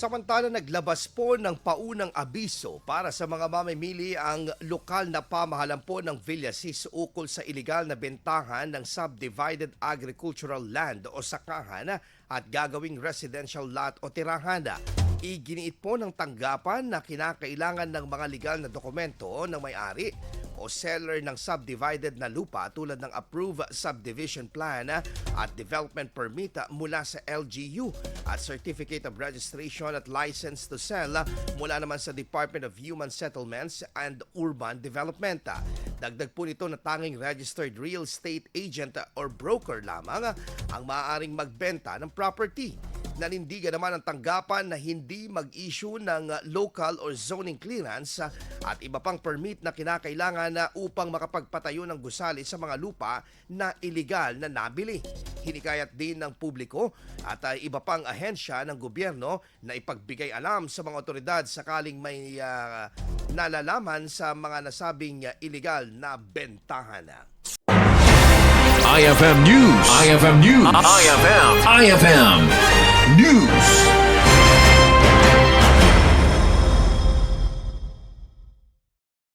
Samantala naglabas po ng paunang abiso para sa mga mamimili ang lokal na pamahalan po ng Villasis ukol sa iligal na bentahan ng subdivided agricultural land o sakahan at gagawing residential lot o tirahan. Iginiit po ng tanggapan na kinakailangan ng mga legal na dokumento ng may-ari o seller ng subdivided na lupa tulad ng approved subdivision plan at development permit mula sa LGU at certificate of registration at license to sell mula naman sa Department of Human Settlements and Urban Development. Dagdag po nito na tanging registered real estate agent or broker lamang ang maaaring magbenta ng property. Nanindigan naman ang tanggapan na hindi mag-issue ng local or zoning clearance at iba pang permit na kinakailangan na upang makapagpatayo ng gusali sa mga lupa na iligal na nabili. Hinikayat din ng publiko at uh, iba pang ahensya ng gobyerno na ipagbigay alam sa mga otoridad sakaling may uh, nalalaman sa mga nasabing uh, iligal na bentahan. IFM News. IFM News. IFM. IFM.